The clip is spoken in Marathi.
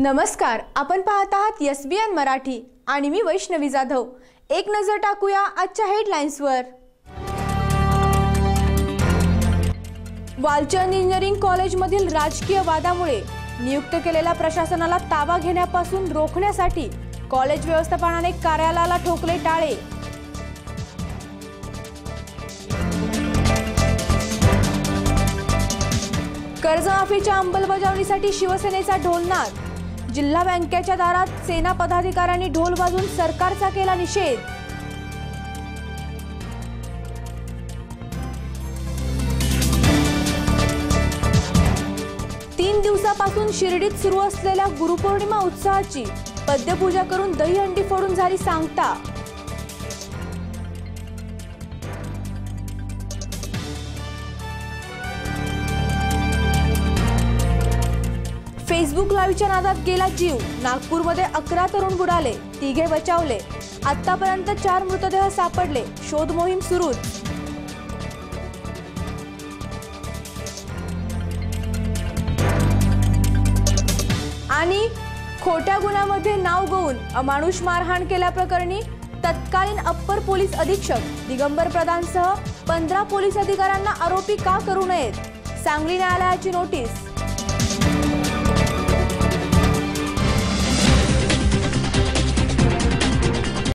नमस्कार आपण पाहत आहात एस बी एन मराठी आणि मी वैष्णवी जाधव. एक नजर टाकूया आजच्या हेडलाईन्सवर वालचंद इंजिनिअरिंग कॉलेजमधील राजकीय वादामुळे नियुक्त केलेल्या प्रशासनाला ताबा घेण्यापासून रोखण्यासाठी कॉलेज व्यवस्थापनाने कार्यालयाला ठोकले टाळे. कर्जमाफीच्या अंमलबजावणीसाठी शिवसेनेचा ढोलनाद. जिल्हा बँकेच्या दारात सेना पदाधिकाऱ्यांनी ढोल वाजून सरकारचा केला निषेध. तीन दिवसापासून शिर्डीत सुरू असलेल्या गुरुपौर्णिमा उत्सवाची पद्यपूजा करून दहीहंडी फोडून झाली सांगता. फेसबुक लाईव्हच्या नादात गेला जीव. नागपूरमध्ये अकरा तरुण बुडाले तिघे बचावले. आतापर्यंत चार मृतदेह सापडले. शोध मोहीम सुरू. आणि खोट्या गुन्ह्यामध्ये नाव गवून अमानुष मारहाण केल्याप्रकरणी तत्कालीन अप्पर पोलीस अधीक्षक दिगंबर प्रधानसह पंधरा पोलीस अधिकाऱ्यांना आरोपी का करू नयेत? सांगली न्यायालयाची नोटीस.